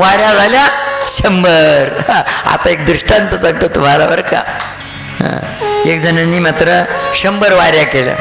वाऱ्या झाल्या शंभर. हा, आता एक दृष्टांत सांगतो तुम्हाला बरं का. एक जणांनी मात्र शंभर वाऱ्या केल्या.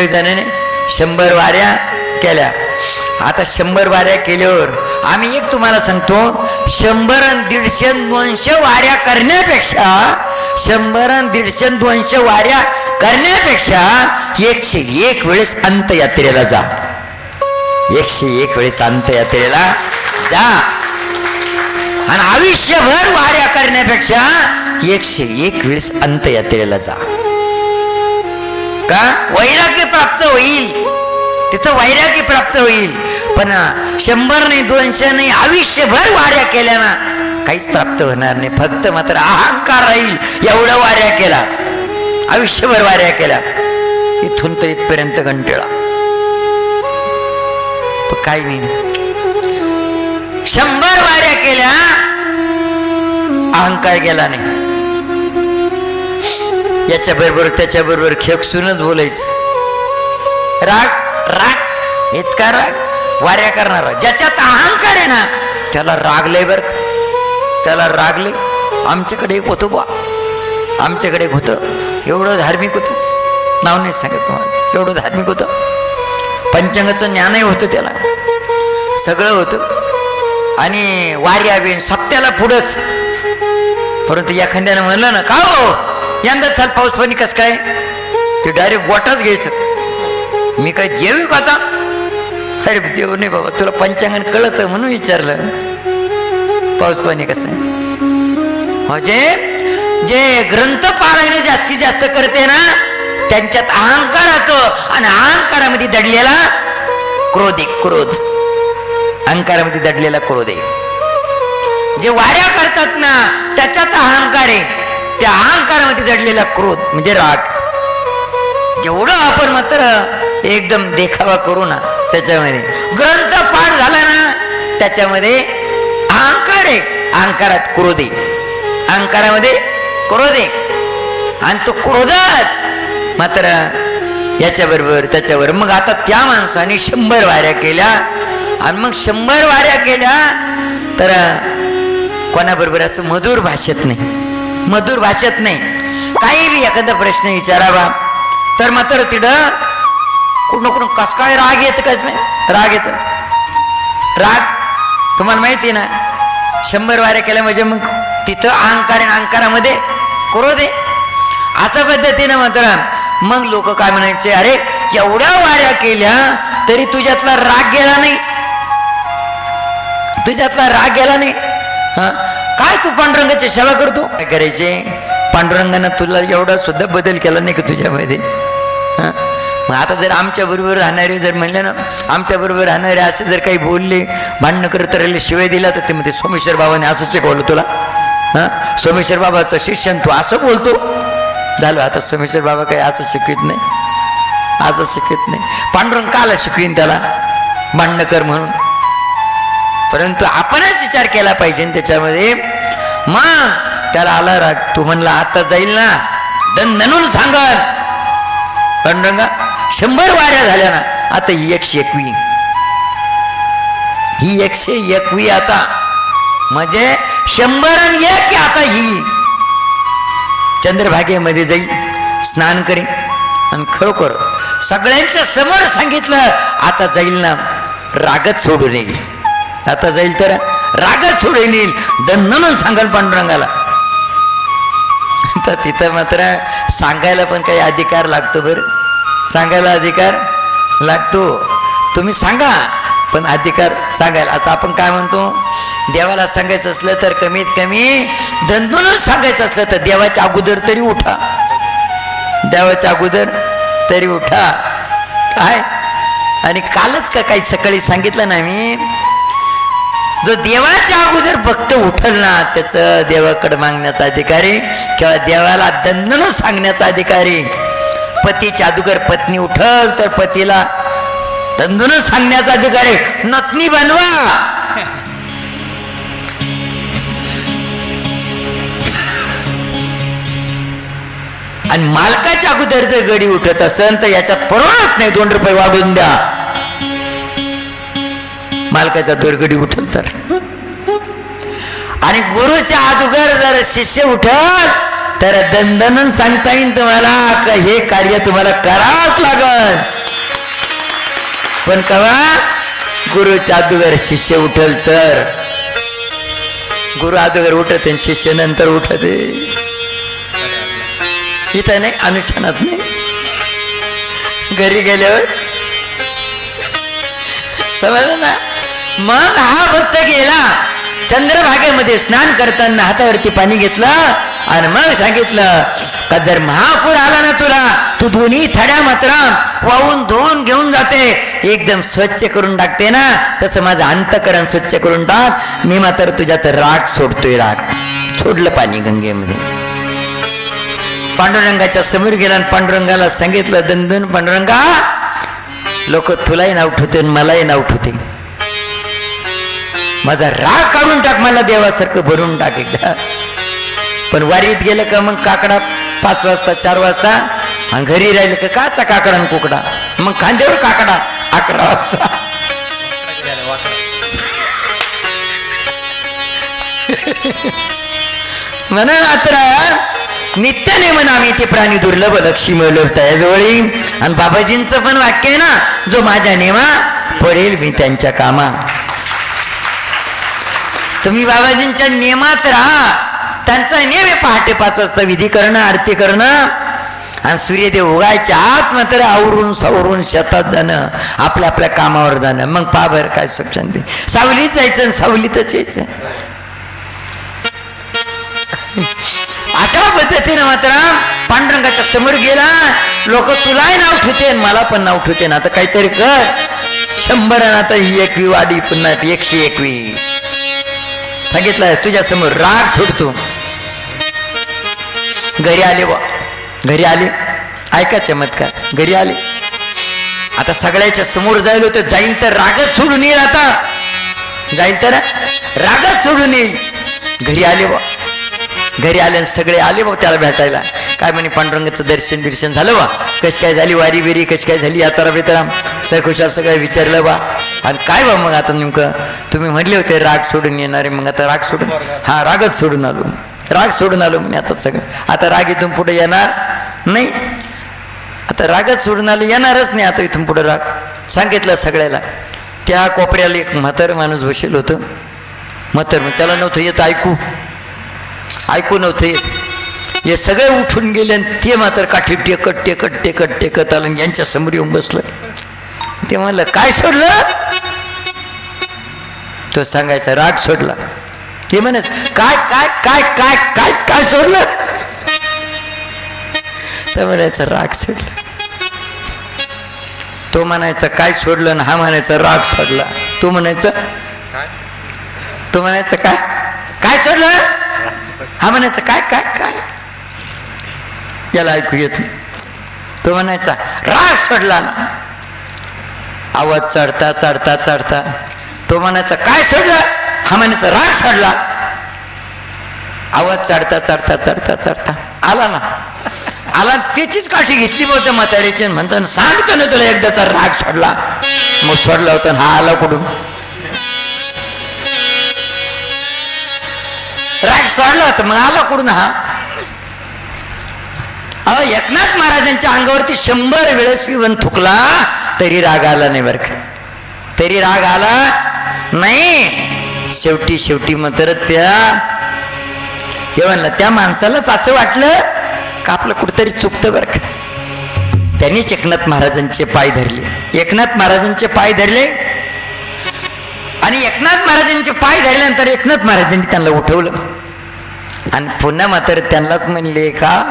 एक जणांनी शंभर वाऱ्या केल्या. आता शंभर वाऱ्या केल्यावर आम्ही एक तुम्हाला सांगतो शंभर आणि दीडशे दोनशे वाऱ्या करण्यापेक्षा शंभर आणि दीडशे दोनशे वाऱ्या करण्यापेक्षा एकशे एक वेळेस अंतयात्रेला जा. एकशे एक वेळेस अंतयात्रेला जा. आणि आयुष्यभर वाऱ्या करण्यापेक्षा एकशे एक वेळेस अंतयात्रेला जा. का? वैराग्य प्राप्त होईल. तिथं वैराग्य प्राप्त होईल. पण शंभर नाही दोनशे नाही आयुष्यभर वाऱ्या केल्या ना काहीच प्राप्त होणार नाही. फक्त मात्र अहंकार राहील. एवढं वाऱ्या केला. आयुष्यभर वाऱ्या केल्या इथून तर इथपर्यंत कंटाळा काय नाही. शंभर वाऱ्या केल्या अहंकार गेला नाही. याच्या बरोबर त्याच्या बरोबर खेकसूनच बोलायचं. राग राग इतका राग. वाऱ्या करणारा ज्याच्यात अहंकार आहे ना त्याला रागले बर का? त्याला रागले आमच्याकडे एक होतो बा आमच्याकडे एक होतं. एवढं धार्मिक होतं. नाव नाही सांगत तुम्हाला. एवढं धार्मिक होतं. पंचांगाचं ज्ञानही होतं त्याला. सगळं होतं. आणि वाऱ्या बिन सप्त्याला पुढंच. परंतु एखाद्यानं म्हणलं ना का हो? यंदा चाल पाऊस पाणी कसं काय? ते डायरेक्ट गोटाच घ्यायचं. मी काय देऊ का आता? अरे देऊ नाही बाबा तुला पंचांगण कळत म्हणून विचारलं. पाऊस पाणी कसं आहे? म्हणजे जे ग्रंथ पारायण जास्तीत जास्त करते ना त्यांच्यात अहंकार राहतो आणि अहंकारामध्ये दडलेला क्रोध आहे क्रोध. अहंकारामध्ये दडलेला क्रोध आहे. जे वाऱ्या करतात ना त्याच्यात अहंकार आहे. त्या अहंकारामध्ये दडलेला क्रोध म्हणजे राग. जेवढं आपण मात्र एकदम देखावा करू ना त्याच्यामध्ये. ग्रंथ पाठ झाला ना त्याच्यामध्ये अहंकार आहे. अहंकारात क्रोध आहे. अहंकारामध्ये क्रोध आहे. आणि तो क्रोधच मात्र याच्याबरोबर त्याच्यावर. मग आता त्या माणसाने शंभर वाऱ्या केल्या. आणि मग शंभर वाऱ्या केल्या तर कोणाबरोबर असं मधुर भाषेत नाही. मधुर भाषेत नाही. काही बी एखादा प्रश्न विचारावा. तर मात्र तिथं कुठं कुठं कस काय राग येत कस नाही राग येत. राग तुम्हाला माहिती ना? शंभर वाऱ्या केल्या म्हणजे मग तिथं अहंकार आणि अहंकारामध्ये क्रोध आहे. अशा पद्धतीनं मात्र मग लोक काय म्हणायचे अरे एवढ्या वाऱ्या केल्या तरी तुझ्यातला राग गेला नाही. तुझ्यातला राग गेला नाही. काय तू पांडुरंगाची सेवा करतो? काय करायचे? पांडुरंगानं तुला एवढा सुद्धा बदल केला नाही का तुझ्यामध्ये? मग आता जर आमच्या बरोबर राहणारे जर म्हणले ना आमच्या बरोबर राहणारे असे जर काही बोलले भांडणं करत राहिले शिवाय दिला तर ते म्हणते सोमेश्वर बाबाने असं शिकवलं तुला. हा? सोमेश्वर बाबाचं शिष्यन तू असं बोलतो. झालं आता सोमेश्वर बाबा काही असं शिकवित नाही. असं शिकवित नाही. पांडुरंग काला शिकवीन त्याला? भांडणं कर म्हणून. परंतु आपणच विचार केला पाहिजे त्याच्यामध्ये. मग त्याला आला राग. तू म्हणला आता जाईल ना. दंदनून सांगाल पांडुरंगा शंभर वाऱ्या झाल्या ना. आता ही एकशे एकवी. ही एकशे एकवी आता. म्हणजे शंभर आणि एक आता ही. चंद्रभागेमध्ये जाईल स्नान करी. आणि खरोखर सगळ्यांच्या समोर सांगितलं आता जाईल ना. रागच सोडून येईल. आता जाईल तर रागच सोडून येईल. दंदनून सांगाल पांडुरंगाला. तर तिथं मात्र सांगायला पण काही अधिकार लागतो बरं. सांगायला अधिकार लागतो. तुम्ही सांगा पण अधिकार सांगायला. आता आपण काय म्हणतो? देवाला सांगायचं असलं तर कमीत कमी दंदूनच सांगायचं असलं तर देवाच्या अगोदर तरी उठा. देवाच्या अगोदर तरी उठा. काय? आणि कालच का काही सकाळी सांगितलं ना मी? जो देवाच्या अगोदर भक्त उठल ना त्याचं देवाकडे मागण्याचा अधिकारी किंवा देवाला दंदन सांगण्याचा अधिकारी. पतीच्या अगोदर पत्नी उठल तर पतीला दंदन सांगण्याचा अधिकारी. नतनी बनवा. आणि मालकाच्या अगोदर जर गडी उठत असेल तर याच्यात परवडत नाही दोन रुपये वाढून द्या. मालकाच्या दुर्गडी उठल तर. आणि गुरुच्या अदुगर जर शिष्य उठल तर दंदन सांगता येईल तुम्हाला का हे कार्य तुम्हाला करावंच लागल. पण कवा? गुरुच्या अगोदर शिष्य उठल तर. गुरु अदुगर उठत शिष्य नंतर उठत. इथं नाही अनुष्ठानात नाही. घरी गेल्यावर समजलं ना? मग हा भक्त गेला. चंद्रभागेमध्ये स्नान करताना हातावरती पाणी घेतलं आणि मग सांगितलं का जर महापूर आला ना तुला? तू दोन्ही थड्या मात्र वाहून धुवून घेऊन जाते. एकदम स्वच्छ करून टाकते ना? तसं माझं अंतकरण स्वच्छ करून टाक. मी मात्र तुझ्यात राग सोडतोय राग. सोडलं पाणी गंगेमध्ये. पांडुरंगाच्या समोर गेला आणि पांडुरंगाला सांगितलं दंदन पांडुरंगा लोक तुलाही नाव ठेवते आणि मलाही नाव ठेवते. माझा राग काढून टाक मला देवासारखं भरून टाक एकदा. पण वारीत गेलं का मग काकडा पाच वाजता चार वाजता? आणि घरी राहिलं का काचा काकडा आणि कुकडा? मग खांद्यावर काकडा अकरा वाजता. म्हणा मात्र नित्याने म्हणा आम्ही ते प्राणी दुर्लभ लक्ष्मी जवळी आणि बाबाजींचं पण वाक्य आहे ना जो माझ्या नेमा पडेल मी त्यांच्या कामा. तुम्ही बाबाजींच्या नियमात राहा. त्यांचा नियम आहे पहाटे पाच वाजता विधी करणं आरती करणं. आणि सूर्यदेव उगायच्या आत मात्र आवरून सावरून शेतात जाणं आपल्या आपल्या कामावर जाणं. मग पा काय सुख शांती सावलीत जायचं आणि सावलीतच यायचं. अशा पद्धतीनं मात्र पांडुरंगाच्या समोर गेला. लोक तुलाही नाव ठेवते आणि मला पण नाव ठेवते. ना आता काहीतरी कर. शंभर आणि आता ही एकवी वाढी पुन्हा एकशे एकवी. सांगितलं तुझ्या समोर राग सोडतो घरी आले बा घरी आले. ऐका चमत्कार. घरी आले. आता सगळ्याच्या समोर जाईल होतं जाईल तर रागच सोडून येईल आता. जाईल तर रागच सोडून येईल. घरी आले वा घरी आले सगळे आले बाबा त्याला भेटायला. काय म्हणे पांडुरंगाचं दर्शन बिर्शन झालं बा? कशी काय झाली वारी बिरी? कशी काय झाली यात्रा बितरा? सखुशाल सगळं विचारलं बा. आणि काय बा मग आता नेमकं? तुम्ही म्हटले होते राग सोडून येणारे मग आता राग सोडून हा रागच सोडून आलो. राग सोडून आलो म्हणे आता सगळं. आता राग इथून पुढे येणार नाही. आता रागच सोडून आलो येणारच नाही आता इथून पुढे राग. सांगितलं सगळ्याला. त्या कोपऱ्याला एक म्हातार माणूस बसेल होतं. म्हातार मग त्याला नव्हतं येत ऐकू. ऐकू नव्हतं येत हे सगळे उठून गेले आणि ते मात्र काठी टेकत टेकत टेकत टेकत आलं आणि यांच्या समोर येऊन बसलं. ते म्हणलं काय सोडलं? तो सांगायचा राग सोडला. हे म्हणत काय काय काय काय काय काय सोडलं? तर म्हणायचं राग सोडला. तो म्हणायचा काय सोडलं? आणि हा म्हणायचा राग सोडला. तो म्हणायचं तो म्हणायचं काय काय सोडलं? हा म्हणायचा काय काय काय? याला ऐकू येतो तो म्हणायचा राग सोडला ना. आवाज चढता चढता चढता तो म्हणायचा काय सोडला? हा म्हणायचा राग सोडला. आवाज चढता चढता चढता चढता. आला ना. आला त्याचीच काठी घेतली होतं म्हातारीची म्हणताना सांगतो ना तुला एकदाचा राग सोडला. मग सोडला होता हा आला कुठून? राग सोडला होता मग आला कुठून हा? अहो एकनाथ महाराजांच्या अंगावरती शंभर वेळेस विवन थुकला तरी राग आला नाही बरं का. तरी राग आला नाही. शेवटी शेवटी मात्र त्या हे म्हणलं त्या माणसालाच असं वाटलं का आपलं कुठंतरी चुकतं बरं का. त्यांनीच एकनाथ महाराजांचे पाय धरले. एकनाथ महाराजांचे पाय धरले आणि एकनाथ महाराजांचे पाय धरल्यानंतर एकनाथ महाराजांनी त्यांना उठवलं. आणि पुन्हा मात्र त्यांनाच म्हणले का?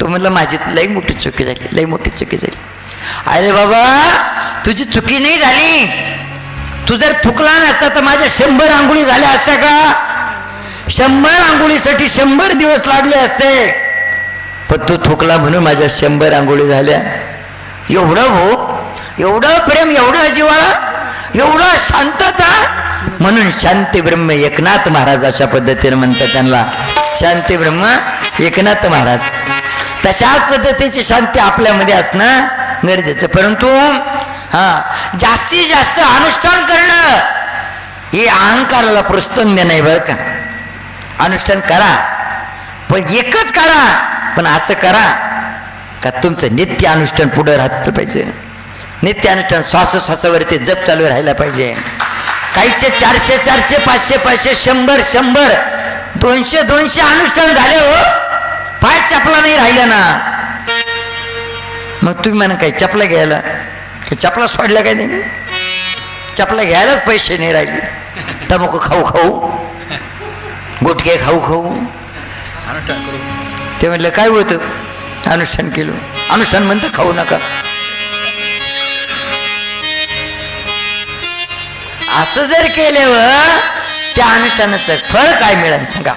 तो म्हणलं माझी लई मोठी चुकी झाली लई मोठी चुकी झाली. अरे बाबा तुझी चुकी नाही झाली. तू जर थुकला नसता तर माझ्या शंभर आंघोळी झाल्या असत्या का? शंभर आंघोळीसाठी शंभर दिवस लागले असते. पण तू थुकला म्हणून माझ्या शंभर आंघोळी झाल्या. एवढं हो एवढं प्रेम एवढं जिवाळा एवढं शांतता म्हणून शांती ब्रह्म एकनाथ महाराज अशा पद्धतीने म्हणतात त्यांना. शांती ब्रह्म एकनाथ महाराज. तशाच पद्धतीची शांती आपल्यामध्ये असणं गरजेचं. परंतु हा जास्तीत जास्त अनुष्ठान करणं हे अहंकाराला प्रोत्साहन देणं आहे बरं का. अनुष्ठान करा. पण एकच करा. पण असं करा का तुमचं नित्य अनुष्ठान पुढं राहतं पाहिजे. नित्य अनुष्ठान श्वासोश्वासावरती जप चालू राहायला पाहिजे. काहीचे चारशे चारशे पाचशे पाचशे शंभर शंभर दोनशे दोनशे अनुष्ठान झाले हो. पाय चपला नाही राहिला ना. मग तुम्ही म्हणा काही चपला घ्यायला. चपला सोडल्या काय नाही? चपला घ्यायलाच पैसे नाही राहिले. तंबाखू खाऊ खाऊ. गुटके खाऊ खाऊ. ते म्हणलं काय होतं? अनुष्ठान केलं. अनुष्ठान म्हणतं खाऊ नका. असं जर केल्यावर त्या अनुष्ठानाचं फळ काय मिळेल सांगा?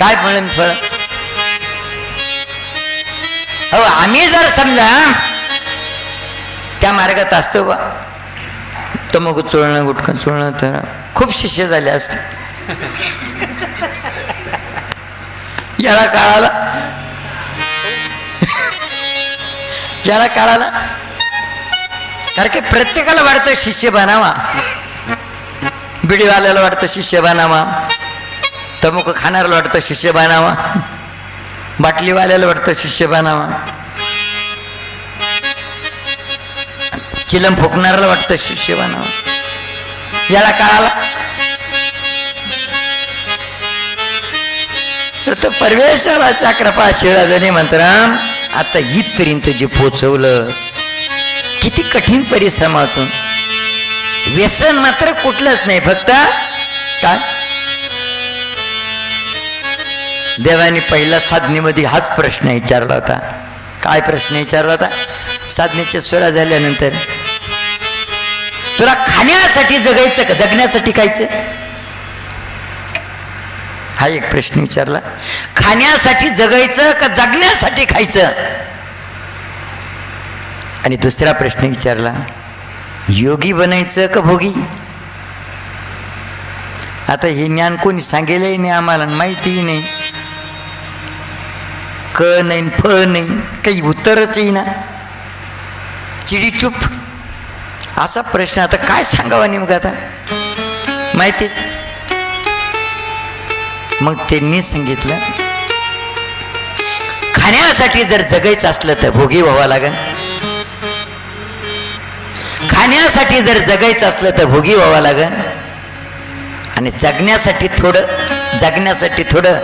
काय मिळेल फळ? हो आम्ही जर समजा त्या मार्गात असतो बा तमक चोळणं गुटखं चोळणं तर खूप शिष्य झाले असते. याला काळाला? याला काळाला? कारण की प्रत्येकाला वाटतं शिष्य बनावा. बिडीवाल्याला वाटतं शिष्य बनावा तमुक खाणाऱ्याला वाटतं शिष्य बनावा बाटलीवाल्याला वाटतं शिष्य बनावा चिलम फुकणाऱ्याला वाटतं शिष्य बनावा याला काळाला? तर तो परमेश्वराचा कृपा शिळाजने मंत्र आता इथपर्यंत जे पोचवलं किती कठीण परिश्रमातून व्यसन मात्र कुठलंच नाही फक्त काय देवाने पहिला साधनेमध्ये हाच प्रश्न विचारला होता. काय प्रश्न विचारला होता? साधनेच्या सुरा झाल्यानंतर तुला खाण्यासाठी जगायचं का? जगण्यासाठी खायचं? हा एक प्रश्न विचारला. खाण्यासाठी जगायचं का जगण्यासाठी खायचं? आणि दुसरा प्रश्न विचारला योगी बनायचं का भोगी? आता हे ज्ञान कोणी सांगेलही नाही आम्हाला माहितीही नाही. क नाही फ नाही काही उत्तरच येईना. चिडी चुप. असा प्रश्न आता काय सांगावा नेमका आता? माहितीच मग त्यांनी सांगितलं खाण्यासाठी जर जगायचं असलं तर भोगी व्हावं लागेल. खाण्यासाठी जर जगायचं असलं तर भोगी व्हावं लागेल आणि जगण्यासाठी थोडं जगण्यासाठी थोडं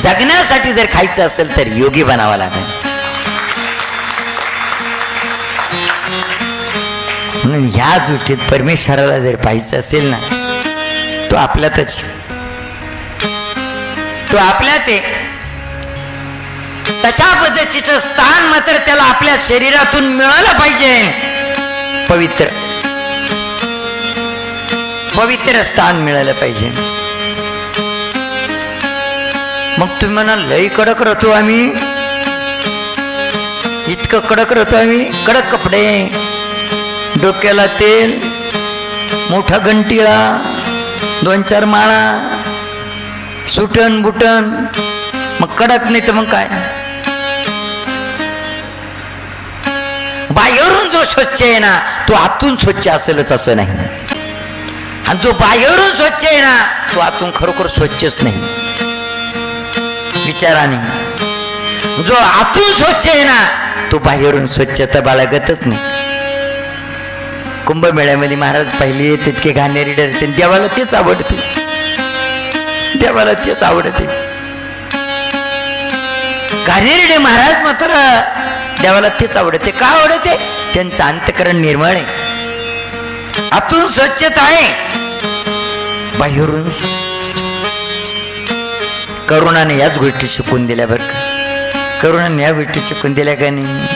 जगण्यासाठी जर खायचं असेल तर योगी बनावं लागेल म्हणून ह्या दृष्टीत परमेश्वराला जर पाहायचं असेल ना तो आपल्यातच. तो आपल्यात आहे तशा पद्धतीचं स्थान मात्र त्याला आपल्या शरीरातून मिळालं पाहिजे. पवित्र. पवित्र स्थान मिळालं पाहिजे. मग तुम्ही म्हणा लई कडक राहतो आम्ही. इतकं कडक राहतो आम्ही. कडक कपडे डोक्याला तेल मोठा घंटिळा दोन चार माळा सुटण बुटण मग कडक नाही तर मग काय? बाहेरून जो स्वच्छ आहे ना तो आतून स्वच्छ असेलच असं नाही. आणि जो बाहेरून स्वच्छ आहे ना तो आतून खरोखर स्वच्छच नाही. विचाराने जो आतून स्वच्छ आहे ना तो बाहेरून स्वच्छता बाळगतच नाही. कुंभमेळ्यामध्ये महाराज पहिले तितके घाणेरी डरते देवाला तेच आवडते. देवाला तेच आवडते. घाणेरिडे महाराज मात्र देवाला तेच आवडते. का आवडते? त्यांचं अंतकरण निर्मळ आहे. आतून स्वच्छता आहे. बाहेरून करुणाने याच गोष्टी शिकून दिल्या बरं का? करुणाने या गोष्टी शिकून दिल्या का नाही?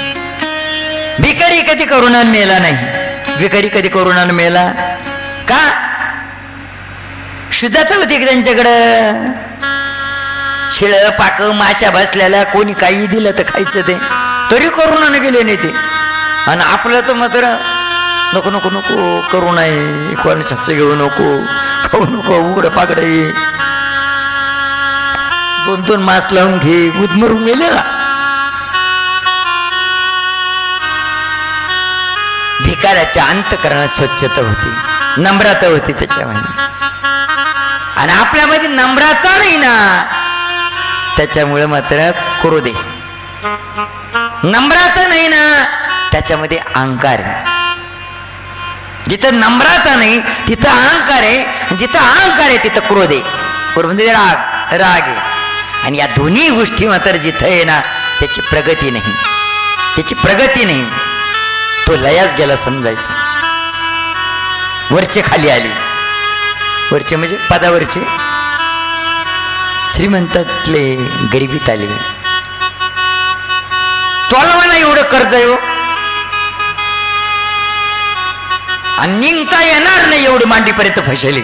भिकारी कधी करुणाने मेला नाही? भिकारी कधी करुणाने मेला? का? शुद्धता होती त्यांच्याकडं? शिळ पाक माशा बसलेल्या कोणी काही दिलं तर खायचं ते. तरी करुणाने गेले नाही ते. आणि आपलं तर मात्र नको नको नको करू नये कोणाच्याच घेऊ नको. खाऊ नको उघड पागड ये दोन दोन मास लावून घे. उदमरून गेलेला भिकाऱ्याच्या अंतकरणात स्वच्छता होती. नम्रता होती त्याच्यामध्ये. आणि आपल्यामध्ये नम्रता नाही ना. त्याच्यामुळे मात्र क्रोध आहे. नम्रता नाही ना. त्याच्यामध्ये अहंकार आहे. जिथं नम्रता नाही तिथं अहंकार आहे जिथं अहंकार आहे तिथं क्रोध आहे. क्रोध म्हणजे राग राग आहे. आणि या दोन्ही गोष्टी मात्र जिथं आहे ना त्याची प्रगती नाही. त्याची प्रगती नाही. तो लयास गेला समजायचं. वरचे खाली आले. वरचे म्हणजे पदावरचे. श्रीमंतातले गरिबीत आले. तोलवाना एवढं कर्ज आहे हो. आणि निघता येणार नाही एवढी मांडीपर्यंत फसली.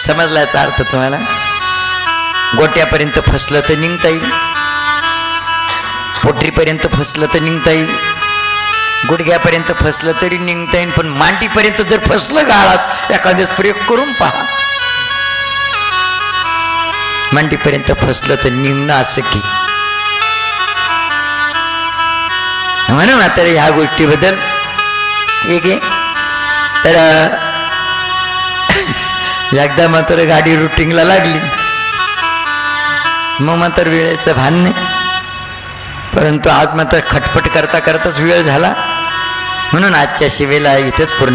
समजला याचा अर्थ तुम्हाला? गोट्यापर्यंत फसलं तर निघता येईल पोटरीपर्यंत फसलं तर निघता येईल गुडघ्यापर्यंत फसलं तरी निघता येईल पण मांडीपर्यंत जर फसलं गाळात एखाद्या प्रयोग करून पहा. मांडीपर्यंत फसलं तर निघणं असं की म्हणून आता ह्या गोष्टीबद्दल एक आहे. तर एकदा मात्र गाडी रुटिंगला लागली. मग मात्र वेळेचं भान नाही. परंतु आज मात्र खटपट करता करताच वेळ झाला. म्हणून आजच्या शिवेला इथेच पूर्ण